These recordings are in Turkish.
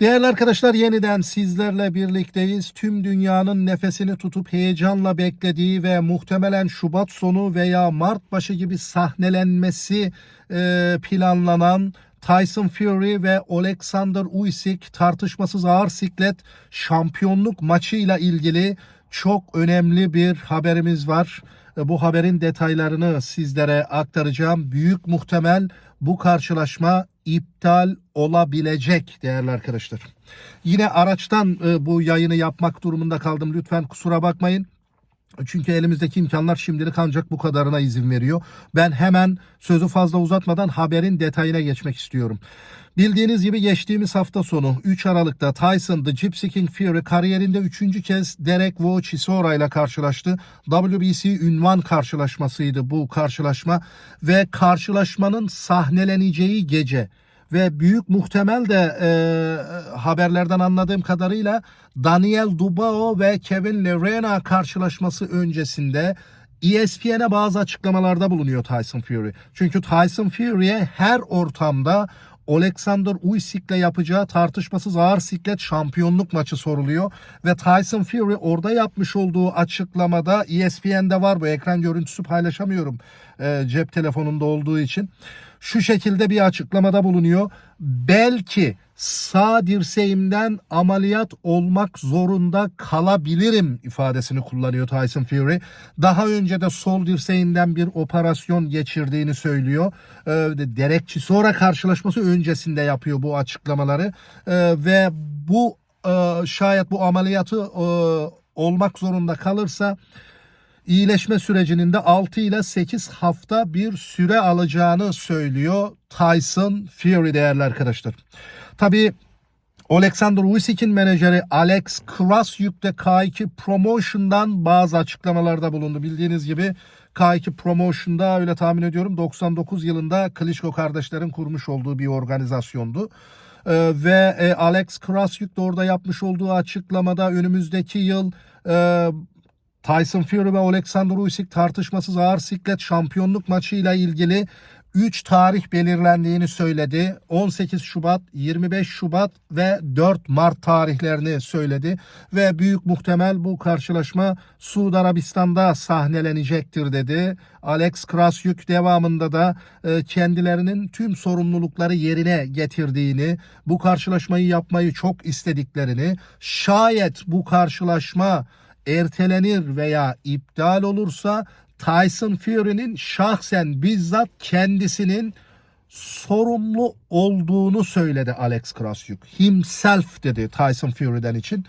Değerli arkadaşlar yeniden sizlerle birlikteyiz. Tüm dünyanın nefesini tutup heyecanla beklediği ve muhtemelen Şubat sonu veya Mart başı gibi sahnelenmesi e, planlanan Tyson Fury ve Alexander Usyk tartışmasız ağır siklet şampiyonluk maçıyla ilgili çok önemli bir haberimiz var. E, Bu haberin detaylarını sizlere aktaracağım. Büyük muhtemel bu karşılaşma iptal olabilecek değerli arkadaşlar. Yine araçtan e, bu yayını yapmak durumunda kaldım. Lütfen kusura bakmayın. Çünkü elimizdeki imkanlar şimdilik ancak bu kadarına izin veriyor. Ben hemen sözü fazla uzatmadan haberin detayına geçmek istiyorum. Bildiğiniz gibi geçtiğimiz hafta sonu 3 Aralık'ta Tyson The Gypsy King Fury kariyerinde 3. kez Derek Wo Chisora ile karşılaştı. WBC ünvan karşılaşmasıydı bu karşılaşma ve karşılaşmanın sahneleneceği gece ve büyük muhtemel de e, haberlerden anladığım kadarıyla Daniel Dubao ve Kevin Lerena karşılaşması öncesinde ESPN'e bazı açıklamalarda bulunuyor Tyson Fury. Çünkü Tyson Fury'e her ortamda Alexander Usyk'le yapacağı tartışmasız ağır siklet şampiyonluk maçı soruluyor ve Tyson Fury orada yapmış olduğu açıklamada ESPN'de var bu ekran görüntüsü paylaşamıyorum e, cep telefonunda olduğu için şu şekilde bir açıklamada bulunuyor. Belki sağ dirseğimden ameliyat olmak zorunda kalabilirim ifadesini kullanıyor Tyson Fury. Daha önce de sol dirseğinden bir operasyon geçirdiğini söylüyor. Ee, Derek Chisora karşılaşması öncesinde yapıyor bu açıklamaları. Ee, ve bu e, şayet bu ameliyatı e, olmak zorunda kalırsa iyileşme sürecinin de 6 ile 8 hafta bir süre alacağını söylüyor Tyson Fury değerli arkadaşlar. Tabii Alexander Usyk'in menajeri Alex Krasyuk de K2 Promotion'dan bazı açıklamalarda bulundu. Bildiğiniz gibi K2 Promotion'da öyle tahmin ediyorum 99 yılında Klitschko kardeşlerin kurmuş olduğu bir organizasyondu. Ee, ve e, Alex Krasyuk da orada yapmış olduğu açıklamada önümüzdeki yıl e, Tyson Fury ve Alexander Usyk tartışmasız ağır siklet şampiyonluk maçıyla ilgili 3 tarih belirlendiğini söyledi. 18 Şubat, 25 Şubat ve 4 Mart tarihlerini söyledi ve büyük muhtemel bu karşılaşma Suudi Arabistan'da sahnelenecektir dedi. Alex Krasyuk devamında da e, kendilerinin tüm sorumlulukları yerine getirdiğini, bu karşılaşmayı yapmayı çok istediklerini, şayet bu karşılaşma ertelenir veya iptal olursa Tyson Fury'nin şahsen bizzat kendisinin sorumlu olduğunu söyledi Alex Krasyuk. Himself dedi Tyson Fury'den için.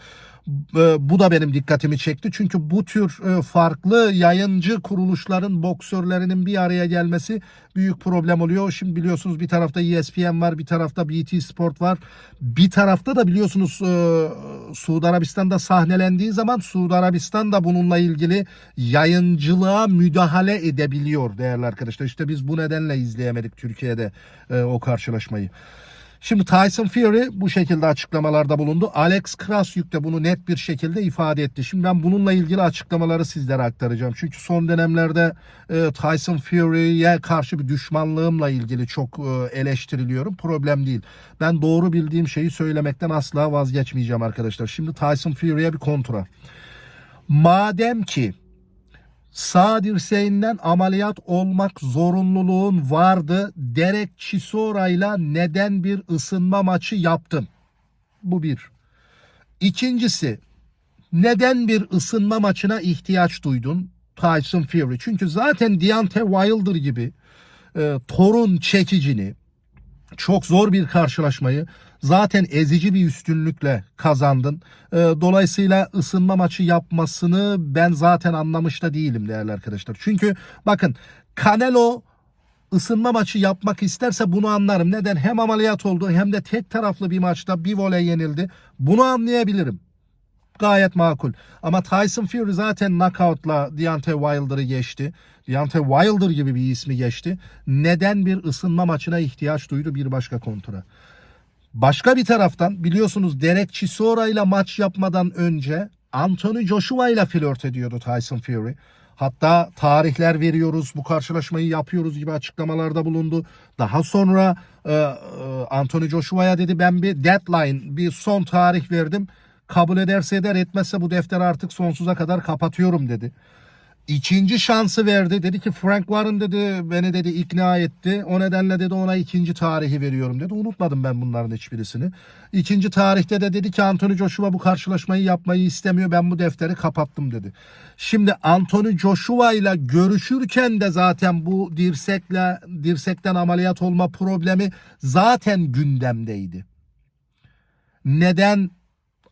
E, Bu da benim dikkatimi çekti. Çünkü bu tür e, farklı yayıncı kuruluşların boksörlerinin bir araya gelmesi büyük problem oluyor. Şimdi biliyorsunuz bir tarafta ESPN var, bir tarafta BT Sport var. Bir tarafta da biliyorsunuz e, Suudi Arabistan'da sahnelendiği zaman Suudi Arabistan da bununla ilgili yayıncılığa müdahale edebiliyor değerli arkadaşlar. İşte biz bu nedenle izleyemedik Türkiye'de e, o karşılaşmayı. Şimdi Tyson Fury bu şekilde açıklamalarda bulundu. Alex Krasyuk da bunu net bir şekilde ifade etti. Şimdi ben bununla ilgili açıklamaları sizlere aktaracağım. Çünkü son dönemlerde e, Tyson Fury'ye karşı bir düşmanlığımla ilgili çok e, eleştiriliyorum. Problem değil. Ben doğru bildiğim şeyi söylemekten asla vazgeçmeyeceğim arkadaşlar. Şimdi Tyson Fury'ye bir kontra. Madem ki sağ dirseğinden ameliyat olmak zorunluluğun vardı. Derek Chisora'yla neden bir ısınma maçı yaptın? Bu bir. İkincisi neden bir ısınma maçına ihtiyaç duydun? Tyson Fury. Çünkü zaten Deontay Wilder gibi e, torun çekicini çok zor bir karşılaşmayı zaten ezici bir üstünlükle kazandın. Ee, dolayısıyla ısınma maçı yapmasını ben zaten anlamış da değilim değerli arkadaşlar. Çünkü bakın Canelo ısınma maçı yapmak isterse bunu anlarım. Neden? Hem ameliyat oldu hem de tek taraflı bir maçta bir voley yenildi. Bunu anlayabilirim. Gayet makul. Ama Tyson Fury zaten knockout'la Deontay Wilder'ı geçti. Deontay Wilder gibi bir ismi geçti. Neden bir ısınma maçına ihtiyaç duydu bir başka kontura? Başka bir taraftan biliyorsunuz Derek Chisora ile maç yapmadan önce Anthony Joshua ile flört ediyordu Tyson Fury. Hatta tarihler veriyoruz, bu karşılaşmayı yapıyoruz gibi açıklamalarda bulundu. Daha sonra e, e, Anthony Joshua'ya dedi ben bir deadline, bir son tarih verdim. Kabul ederse eder, etmezse bu defteri artık sonsuza kadar kapatıyorum dedi. İkinci şansı verdi. Dedi ki Frank Warren dedi beni dedi ikna etti. O nedenle dedi ona ikinci tarihi veriyorum dedi. Unutmadım ben bunların hiçbirisini. İkinci tarihte de dedi ki Anthony Joshua bu karşılaşmayı yapmayı istemiyor. Ben bu defteri kapattım dedi. Şimdi Anthony Joshua ile görüşürken de zaten bu dirsekle dirsekten ameliyat olma problemi zaten gündemdeydi. Neden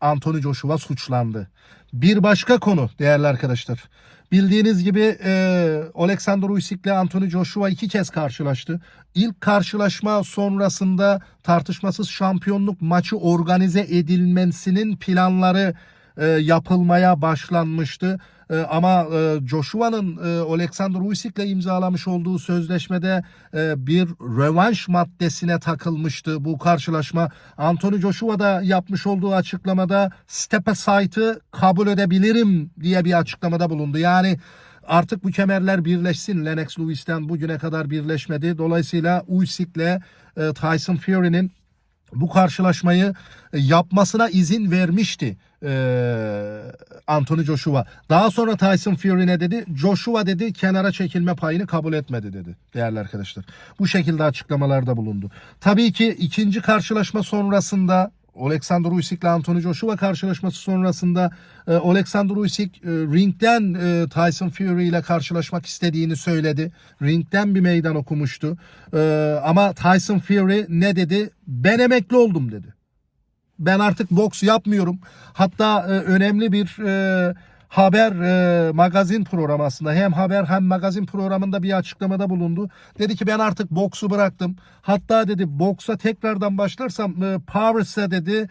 Anthony Joshua suçlandı? Bir başka konu değerli arkadaşlar. Bildiğiniz gibi e, Alexander Usyk ile Anthony Joshua iki kez karşılaştı. İlk karşılaşma sonrasında tartışmasız şampiyonluk maçı organize edilmesinin planları e, yapılmaya başlanmıştı. E, ama e, Joshua'nın e, Alexander Usyk ile imzalamış olduğu sözleşmede e, bir rövanş maddesine takılmıştı bu karşılaşma. Anthony Joshua da yapmış olduğu açıklamada step aside'ı kabul edebilirim diye bir açıklamada bulundu. Yani artık bu kemerler birleşsin. Lennox Lewis'ten bugüne kadar birleşmedi. Dolayısıyla Usyk'le e, Tyson Fury'nin bu karşılaşmayı e, yapmasına izin vermişti e, Anthony Joshua. Daha sonra Tyson Fury ne dedi? Joshua dedi kenara çekilme payını kabul etmedi dedi değerli arkadaşlar. Bu şekilde açıklamalarda bulundu. Tabii ki ikinci karşılaşma sonrasında Alexander Usyk ile Anthony Joshua karşılaşması sonrasında e, Alexander Usyk e, ringden e, Tyson Fury ile karşılaşmak istediğini söyledi. Ringden bir meydan okumuştu. E, ama Tyson Fury ne dedi? Ben emekli oldum dedi. Ben artık boks yapmıyorum. Hatta e, önemli bir e, haber e, magazin programı aslında hem haber hem magazin programında bir açıklamada bulundu. Dedi ki ben artık boksu bıraktım. Hatta dedi boksa tekrardan başlarsam e, Paris'e dedi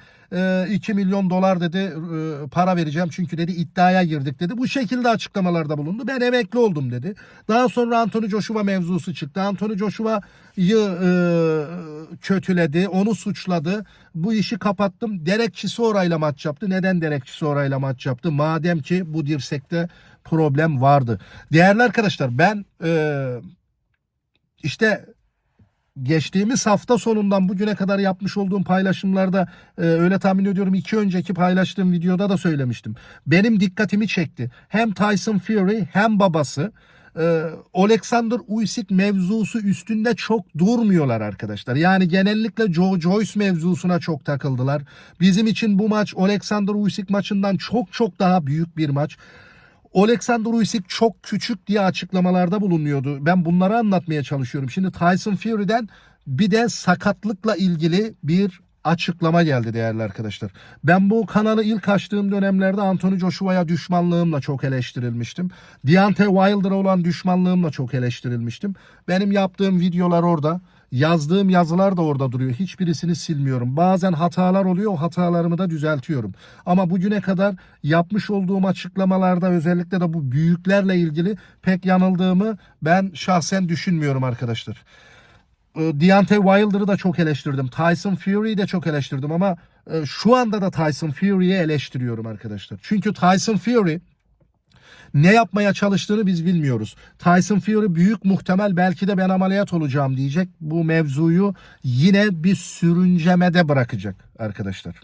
2 milyon dolar dedi e, para vereceğim. Çünkü dedi iddiaya girdik dedi. Bu şekilde açıklamalarda bulundu. Ben emekli oldum dedi. Daha sonra Anthony Joshua mevzusu çıktı. Anthony Joshua'yı e, kötüledi. Onu suçladı. Bu işi kapattım. Derek Chisora ile maç yaptı. Neden Derek Chisora ile maç yaptı? Madem ki bu dirsekte problem vardı. Değerli arkadaşlar ben e, işte geçtiğimiz hafta sonundan bugüne kadar yapmış olduğum paylaşımlarda e, öyle tahmin ediyorum iki önceki paylaştığım videoda da söylemiştim. Benim dikkatimi çekti. Hem Tyson Fury hem babası e, Alexander Usyk mevzusu üstünde çok durmuyorlar arkadaşlar. Yani genellikle Joe Joyce mevzusuna çok takıldılar. Bizim için bu maç Alexander Usyk maçından çok çok daha büyük bir maç. Alexander Usyk çok küçük diye açıklamalarda bulunuyordu. Ben bunları anlatmaya çalışıyorum. Şimdi Tyson Fury'den bir de sakatlıkla ilgili bir açıklama geldi değerli arkadaşlar. Ben bu kanalı ilk açtığım dönemlerde Anthony Joshua'ya düşmanlığımla çok eleştirilmiştim. Deontay Wilder'a olan düşmanlığımla çok eleştirilmiştim. Benim yaptığım videolar orada. Yazdığım yazılar da orada duruyor. Hiçbirisini silmiyorum. Bazen hatalar oluyor. O hatalarımı da düzeltiyorum. Ama bugüne kadar yapmış olduğum açıklamalarda özellikle de bu büyüklerle ilgili pek yanıldığımı ben şahsen düşünmüyorum arkadaşlar. E, Deontay Wilder'ı da çok eleştirdim. Tyson Fury'yi de çok eleştirdim ama e, şu anda da Tyson Fury'yi eleştiriyorum arkadaşlar. Çünkü Tyson Fury ne yapmaya çalıştığını biz bilmiyoruz. Tyson Fury büyük muhtemel belki de ben ameliyat olacağım diyecek. Bu mevzuyu yine bir sürüncemede bırakacak arkadaşlar.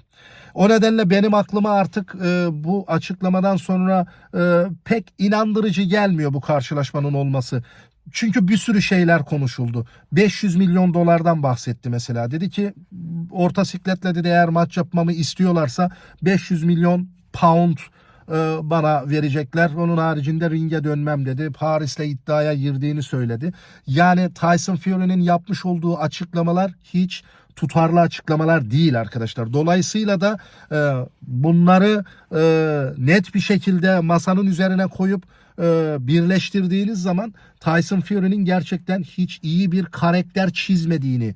O nedenle benim aklıma artık e, bu açıklamadan sonra e, pek inandırıcı gelmiyor bu karşılaşmanın olması. Çünkü bir sürü şeyler konuşuldu. 500 milyon dolardan bahsetti mesela. Dedi ki orta sikletle dedi eğer maç yapmamı istiyorlarsa 500 milyon pound bana verecekler. Onun haricinde ringe dönmem dedi. Paris'le iddiaya girdiğini söyledi. Yani Tyson Fury'nin yapmış olduğu açıklamalar hiç tutarlı açıklamalar değil arkadaşlar. Dolayısıyla da e, bunları e, net bir şekilde masanın üzerine koyup e, birleştirdiğiniz zaman Tyson Fury'nin gerçekten hiç iyi bir karakter çizmediğini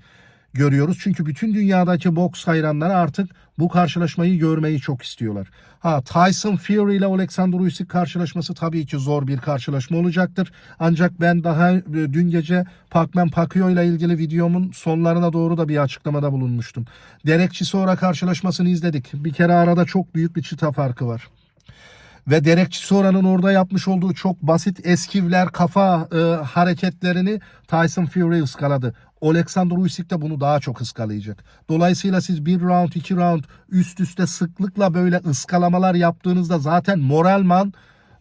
görüyoruz. Çünkü bütün dünyadaki boks hayranları artık bu karşılaşmayı görmeyi çok istiyorlar. Ha Tyson Fury ile Alexander Usyk karşılaşması tabii ki zor bir karşılaşma olacaktır. Ancak ben daha e, dün gece Pacman Pacquiao ile ilgili videomun sonlarına doğru da bir açıklamada bulunmuştum. Derek Chisora karşılaşmasını izledik. Bir kere arada çok büyük bir çıta farkı var. Ve Derek Chisora'nın orada yapmış olduğu çok basit eskivler, kafa e, hareketlerini Tyson Fury ıskaladı. Alexander Usyk de bunu daha çok ıskalayacak. Dolayısıyla siz bir round, iki round üst üste sıklıkla böyle ıskalamalar yaptığınızda zaten moralman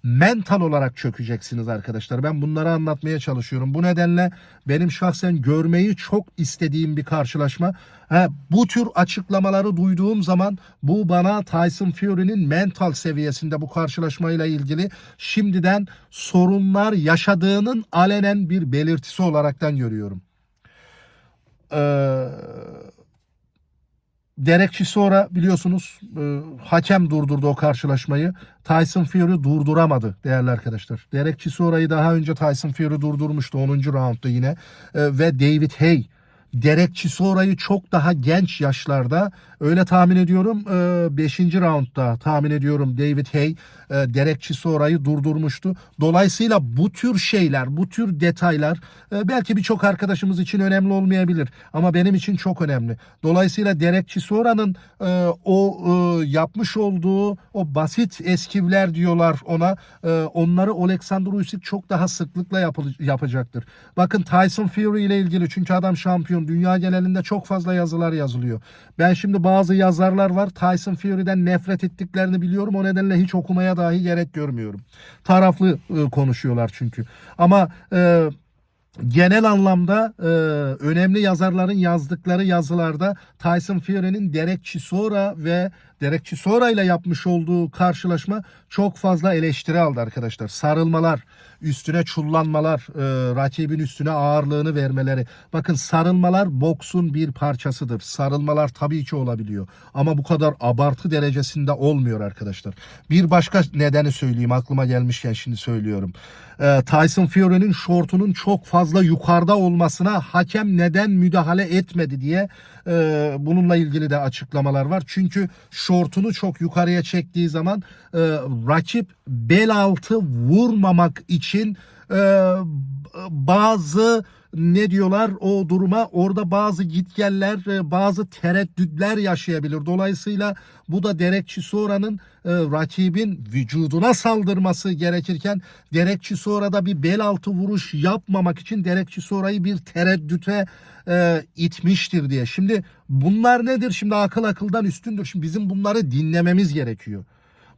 mental olarak çökeceksiniz arkadaşlar. Ben bunları anlatmaya çalışıyorum. Bu nedenle benim şahsen görmeyi çok istediğim bir karşılaşma. Ha, bu tür açıklamaları duyduğum zaman bu bana Tyson Fury'nin mental seviyesinde bu karşılaşmayla ilgili şimdiden sorunlar yaşadığının alenen bir belirtisi olaraktan görüyorum. Ee, Derek Chisora biliyorsunuz e, hakem durdurdu o karşılaşmayı. Tyson Fury durduramadı değerli arkadaşlar. Derek Chisora'yı daha önce Tyson Fury durdurmuştu 10. roundda yine. E, ve David Hay Derek Chisora'yı çok daha genç yaşlarda öyle tahmin ediyorum 5. roundda tahmin ediyorum David Hay e, Derek Chisora'yı durdurmuştu. Dolayısıyla bu tür şeyler, bu tür detaylar e, belki birçok arkadaşımız için önemli olmayabilir ama benim için çok önemli. Dolayısıyla Derek Chisora'nın e, o e, yapmış olduğu o basit eskivler diyorlar ona e, onları Alexander Usyk çok daha sıklıkla yapacaktır. Bakın Tyson Fury ile ilgili çünkü adam şampiyon dünya genelinde çok fazla yazılar yazılıyor. Ben şimdi bazı yazarlar var Tyson Fury'den nefret ettiklerini biliyorum. O nedenle hiç okumaya dahi gerek görmüyorum. Taraflı e, konuşuyorlar çünkü. Ama e, genel anlamda e, önemli yazarların yazdıkları yazılarda Tyson Fury'nin Derek Chisora ve Derek Chisora ile yapmış olduğu karşılaşma çok fazla eleştiri aldı arkadaşlar. Sarılmalar, üstüne çullanmalar, e, rakibin üstüne ağırlığını vermeleri. Bakın sarılmalar boksun bir parçasıdır. Sarılmalar tabii ki olabiliyor. Ama bu kadar abartı derecesinde olmuyor arkadaşlar. Bir başka nedeni söyleyeyim aklıma gelmişken şimdi söylüyorum. E, Tyson Fury'nin şortunun çok fazla yukarıda olmasına hakem neden müdahale etmedi diye e, bununla ilgili de açıklamalar var. Çünkü şortunu çok yukarıya çektiği zaman e, rakip bel altı vurmamak için e, bazı ne diyorlar o duruma orada bazı gitgeller e, bazı tereddütler yaşayabilir. Dolayısıyla bu da Derek Chisora'nın e, rakibin vücuduna saldırması gerekirken Derek Chisora'da bir bel altı vuruş yapmamak için Derek Chisora'yı bir tereddüte e, itmiştir diye. Şimdi bunlar nedir? Şimdi akıl akıldan üstündür. Şimdi bizim bunları dinlememiz gerekiyor.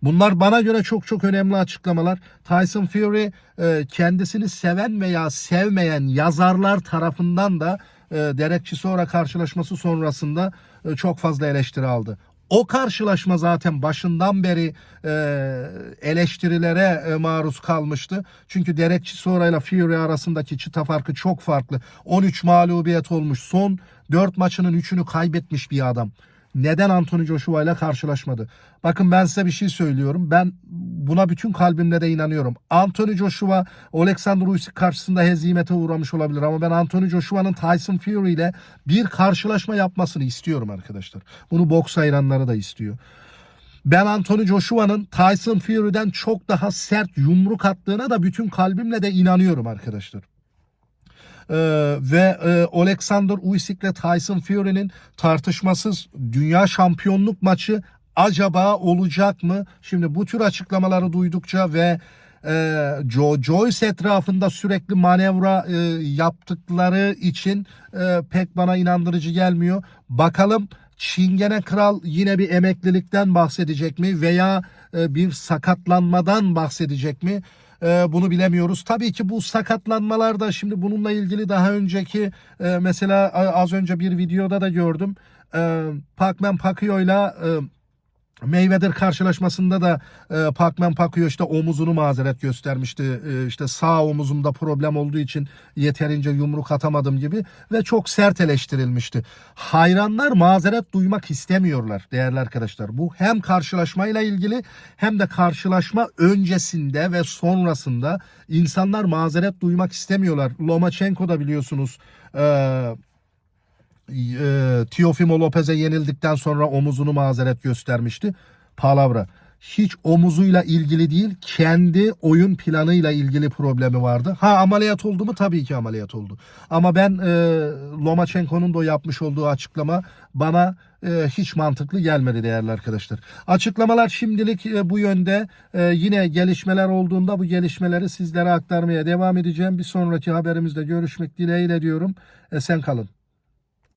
Bunlar bana göre çok çok önemli açıklamalar. Tyson Fury e, kendisini seven veya sevmeyen yazarlar tarafından da e, Derek Chisora karşılaşması sonrasında e, çok fazla eleştiri aldı. O karşılaşma zaten başından beri e, eleştirilere maruz kalmıştı. Çünkü Derek Chisora ile Fury arasındaki çıta farkı çok farklı. 13 mağlubiyet olmuş. Son 4 maçının 3'ünü kaybetmiş bir adam. Neden Anthony Joshua ile karşılaşmadı? Bakın ben size bir şey söylüyorum. Ben buna bütün kalbimle de inanıyorum. Anthony Joshua Alexander Usyk karşısında hezimete uğramış olabilir ama ben Anthony Joshua'nın Tyson Fury ile bir karşılaşma yapmasını istiyorum arkadaşlar. Bunu boks hayranları da istiyor. Ben Anthony Joshua'nın Tyson Fury'den çok daha sert yumruk attığına da bütün kalbimle de inanıyorum arkadaşlar. Ee, ve e, Alexander Usyk ile Tyson Fury'nin tartışmasız dünya şampiyonluk maçı acaba olacak mı? Şimdi bu tür açıklamaları duydukça ve e, Joe Joyce etrafında sürekli manevra e, yaptıkları için e, pek bana inandırıcı gelmiyor. Bakalım Çingene Kral yine bir emeklilikten bahsedecek mi veya e, bir sakatlanmadan bahsedecek mi? E, bunu bilemiyoruz. Tabii ki bu sakatlanmalar da şimdi bununla ilgili daha önceki e, mesela az önce bir videoda da gördüm. E, Pacman Pacquiao'yla e, Mayweather karşılaşmasında da e, Pacman Pacquiao işte omuzunu mazeret göstermişti. E, işte sağ omuzumda problem olduğu için yeterince yumruk atamadım gibi ve çok sert eleştirilmişti. Hayranlar mazeret duymak istemiyorlar değerli arkadaşlar. Bu hem karşılaşmayla ilgili hem de karşılaşma öncesinde ve sonrasında insanlar mazeret duymak istemiyorlar. Lomachenko da biliyorsunuz e, e, Teofimo Lopez'e yenildikten sonra omuzunu mazeret göstermişti. Palavra. hiç omuzuyla ilgili değil, kendi oyun planıyla ilgili problemi vardı. Ha ameliyat oldu mu? Tabii ki ameliyat oldu. Ama ben e, Lomachenko'nun da yapmış olduğu açıklama bana e, hiç mantıklı gelmedi değerli arkadaşlar. Açıklamalar şimdilik e, bu yönde. E, yine gelişmeler olduğunda bu gelişmeleri sizlere aktarmaya devam edeceğim. Bir sonraki haberimizde görüşmek dileğiyle diyorum. Esen kalın.